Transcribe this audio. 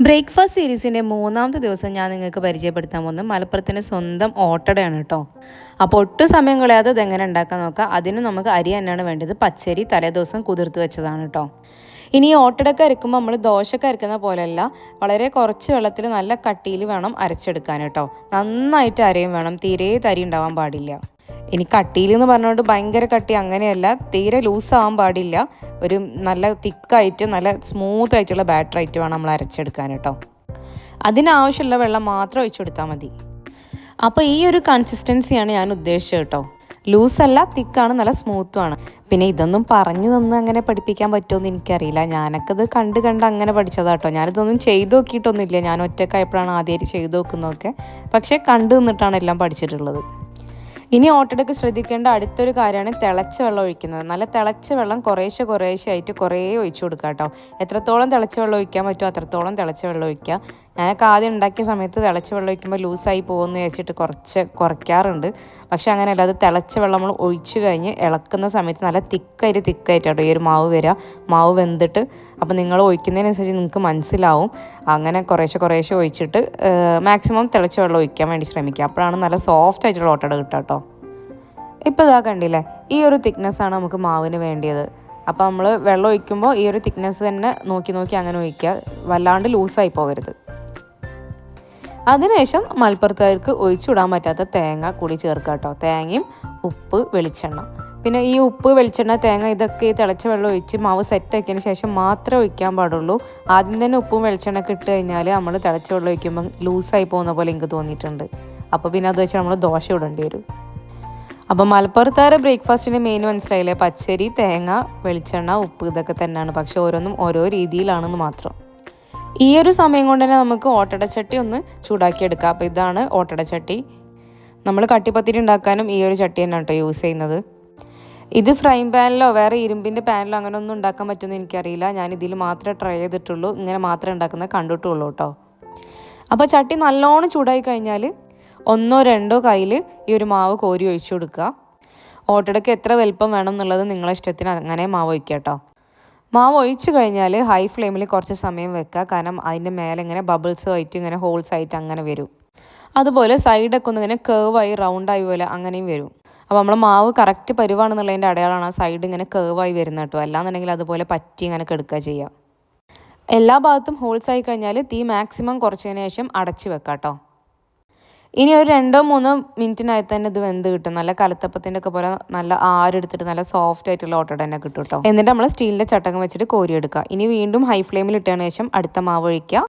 Breakfast സീരീസിന്റെ മൂന്നാമത്തെ ദിവസം ഞാൻ നിങ്ങൾക്ക് പരിചയപ്പെടുത്താൻ പോകുന്നത് മലപ്പുറത്തിന്റെ സ്വന്തം ഓട്ടടയാണ് കേട്ടോ. അപ്പോൾ ഒട്ടും സമയം കളയാതെ ഇതെങ്ങനെ ഉണ്ടാക്കാൻ നോക്കാം. അതിന് നമുക്ക് അരി തന്നെയാണ് വേണ്ടത്. പച്ചരി തലേദിവസം കുതിർത്ത് വെച്ചതാണ് കേട്ടോ. ഇനി ഓട്ടടക്ക അരക്കുമ്പോൾ നമ്മൾ ദോശക്ക് അരക്കുന്ന പോലെയല്ല വളരെ കുറച്ച് വെള്ളത്തിൽ നല്ല കട്ടിയിൽ വേണം അരച്ചെടുക്കാൻ കേട്ടോ. നന്നായിട്ട് അരയും വേണം. തീരെ തരി ഉണ്ടാവാൻ പാടില്ല. ഇനി കട്ടിയിൽ എന്ന് പറഞ്ഞുകൊണ്ട് ഭയങ്കര കട്ടി അങ്ങനെയല്ല തീരെ ലൂസ് ആവാൻ പാടില്ല. ഒരു നല്ല തിക്കായിട്ട് നല്ല സ്മൂത്ത് ആയിട്ടുള്ള ബാറ്റർ ആയിട്ട് വേണം നമ്മൾ അരച്ചെടുക്കാൻ കേട്ടോ. അതിനാവശ്യമുള്ള വെള്ളം മാത്രം ഒഴിച്ചു കൊടുത്താൽ മതി. അപ്പോൾ ഈ ഒരു കൺസിസ്റ്റൻസിയാണ് ഞാൻ ഉദ്ദേശിച്ചത് കേട്ടോ. ലൂസല്ല തിക്കാണ് നല്ല സ്മൂത്തുമാണ് പിന്നെ ഇതൊന്നും പറഞ്ഞു തന്ന് അങ്ങനെ പഠിപ്പിക്കാൻ പറ്റുമെന്ന് എനിക്കറിയില്ല. ഞാനൊക്കെ ഇത് കണ്ട് കണ്ട് അങ്ങനെ പഠിച്ചതാട്ടോ ഞാനിതൊന്നും ചെയ്തു നോക്കിയിട്ടൊന്നുമില്ല. ഞാൻ ഒറ്റക്കായപ്പോഴാണ് ആദ്യമായിട്ട് ചെയ്തു നോക്കുന്നതൊക്കെ. പക്ഷേ കണ്ടു നിന്നിട്ടാണ് എല്ലാം പഠിച്ചിട്ടുള്ളത്. ഇനി ഓട്ടെടുക്ക് ശ്രദ്ധിക്കേണ്ട അടുത്തൊരു കാര്യമാണ് തിളച്ച വെള്ളം ഒഴിക്കുന്നത്. നല്ല തിളച്ച വെള്ളം കുറേശ്ശെ കുറേശ്ശെ ആയിട്ട് കുറേ ഒഴിച്ചു കൊടുക്കുക കേട്ടോ എത്രത്തോളം തിളച്ച വെള്ളം ഒഴിക്കാൻ പറ്റുമോ അത്രത്തോളം തിളച്ച വെള്ളം ഒഴിക്കുക ഞാനൊക്കെ ആദ്യം ഉണ്ടാക്കിയ സമയത്ത് തിളച്ച വെള്ളം ഒഴിക്കുമ്പോൾ ലൂസായി പോകുമെന്ന് വെച്ചിട്ട് കുറച്ച് കുറയ്ക്കാറുണ്ട്. പക്ഷേ അങ്ങനെയല്ല അത് തിളച്ച വെള്ളം നമ്മൾ ഒഴിച്ചു കഴിഞ്ഞ് ഇളക്കുന്ന സമയത്ത് നല്ല തിക്കായിട്ട് തിക്കായിട്ടാണ് ഈ ഒരു മാവ് വരിക. മാവ് വെന്തിട്ട് അപ്പോൾ നിങ്ങൾ ഒഴിക്കുന്നതിനനുസരിച്ച് നിങ്ങൾക്ക് മനസ്സിലാവും. അങ്ങനെ കുറേശ്ശെ കുറേശ്ശെ ഒഴിച്ചിട്ട് മാക്സിമം തിളച്ച വെള്ളം ഒഴിക്കാൻ വേണ്ടി ശ്രമിക്കുക. അപ്പോഴാണ് നല്ല സോഫ്റ്റ് ആയിട്ടുള്ള ഓട്ടട കിട്ടുക കേട്ടോ. ഇപ്പോൾ ഇതാ കണ്ടില്ലേ ഈ ഒരു തിക്നെസ്സാണ് നമുക്ക് മാവിന് വേണ്ടിയത്. അപ്പോൾ നമ്മൾ വെള്ളം ഒഴിക്കുമ്പോൾ ഈ ഒരു തിക്നെസ് തന്നെ നോക്കി നോക്കി അങ്ങനെ ഒഴിക്കുക. വല്ലാണ്ട് ലൂസായി പോകരുത് അതിനുശേഷം മലപ്പുറത്തുകാർക്ക് ഒഴിച്ചുവിടാൻ പറ്റാത്ത തേങ്ങ കൂടി ചേർക്കുക കേട്ടോ. തേങ്ങയും ഉപ്പ് വെളിച്ചെണ്ണ. പിന്നെ ഈ ഉപ്പ് വെളിച്ചെണ്ണ തേങ്ങ ഇതൊക്കെ ഈ തിളച്ച വെള്ളം ഒഴിച്ച് മാവ് സെറ്റ് ആക്കിയതിന് ശേഷം മാത്രമേ ഒഴിക്കാൻ പാടുള്ളൂ. ആദ്യം തന്നെ ഉപ്പും വെളിച്ചെണ്ണയൊക്കെ ഇട്ട് കഴിഞ്ഞാൽ നമ്മൾ തിളച്ച വെള്ളം ഒഴിക്കുമ്പോൾ ലൂസായി പോകുന്ന പോലെ എനിക്ക് തോന്നിയിട്ടുണ്ട്. അപ്പോൾ പിന്നെ അത് വെച്ച് നമ്മൾ ദോശ ഇടേണ്ടി വരും. അപ്പം മലപ്പുറത്താറ് ബ്രേക്ക്ഫാസ്റ്റിന്റെ മെയിൻ മനസ്സിലായില്ലേ? പച്ചരി തേങ്ങ വെളിച്ചെണ്ണ ഉപ്പ് ഇതൊക്കെ തന്നെയാണ്. പക്ഷേ ഓരോന്നും ഓരോ രീതിയിലാണെന്ന് മാത്രം. ഈ ഒരു സമയം കൊണ്ട് തന്നെ നമുക്ക് ഓട്ടടച്ചട്ടി ഒന്ന് ചൂടാക്കി എടുക്കാം അപ്പോൾ ഇതാണ് ഓട്ടടച്ചട്ടി. നമ്മൾ കട്ടിപ്പത്തിരി ഉണ്ടാക്കാനും ഈ ഒരു ചട്ടി തന്നെയാണ് കേട്ടോ യൂസ് ചെയ്യുന്നത്. ഇത് ഫ്രൈ പാനിലോ വേറെ ഇരുമ്പിന്റെ പാനിലോ അങ്ങനെ ഒന്നും ഉണ്ടാക്കാൻ പറ്റുമെന്ന് എനിക്കറിയില്ല. ഞാൻ ഇതിൽ മാത്രമേ ട്രൈ ചെയ്തിട്ടുള്ളൂ. ഇങ്ങനെ മാത്രമേ ഉണ്ടാക്കുന്നത് കണ്ടിട്ടുള്ളൂ കേട്ടോ. അപ്പോൾ ചട്ടി നല്ലോണം ചൂടായി കഴിഞ്ഞാൽ ഒന്നോ രണ്ടോ കയ്യിൽ ഈ ഒരു മാവ് കോരി ഒഴിച്ചു കൊടുക്കുക. ഓട്ടടയ്ക്ക് എത്ര വലുപ്പം വേണം എന്നുള്ളത് നിങ്ങളെ ഇഷ്ടത്തിന് അങ്ങനെ മാവ് ഒഴിക്കുക കേട്ടോ. മാവ് ഒഴിച്ചു കഴിഞ്ഞാൽ ഹൈ ഫ്ലെയിമിൽ കുറച്ച് സമയം വെക്കുക. കാരണം അതിന്റെ മേലെ ഇങ്ങനെ ബബിൾസ് ആയിട്ട് ഇങ്ങനെ ഹോൾസ് ആയിട്ട് അങ്ങനെ വരും. അതുപോലെ സൈഡൊക്കെ ഒന്ന് ഇങ്ങനെ കേവായി റൗണ്ടായി പോലെ അങ്ങനെയും വരും. അപ്പോൾ നമ്മൾ മാവ് കറക്റ്റ് പരുവാണെന്നുള്ളതിന്റെ അടയാളമാണ് ആ സൈഡ് ഇങ്ങനെ കേവായി വരുന്ന കേട്ടോ. അല്ലാന്നുണ്ടെങ്കിൽ അതുപോലെ പറ്റി ഇങ്ങനെ കെടുക്കുക ചെയ്യാം. എല്ലാ ഭാഗത്തും ഹോൾസ് ആയി കഴിഞ്ഞാൽ തീ മാക്സിമം കുറച്ചതിന് ശേഷം അടച്ച് വെക്കാം കേട്ടോ. ഇനി ഒരു രണ്ടോ മൂന്നോ മിനിറ്റിനായി തന്നെ ഇത് വെന്ത് കിട്ടും. നല്ല കലത്തപ്പത്തിന്റെ ഒക്കെ പോലെ നല്ല ആരെടുത്തിട്ട് നല്ല സോഫ്റ്റ് ആയിട്ടുള്ള ഓട്ടോ തന്നെ കിട്ടും കേട്ടോ എന്നിട്ട് നമ്മൾ സ്റ്റീലിന്റെ ചട്ടകം വെച്ചിട്ട് കോരിയെടുക്കുക. ഇനി വീണ്ടും ഹൈ ഫ്ലെയിമിൽ ഇട്ടതിന് ശേഷം അടുത്ത മാവ് ഒഴിക്കുക.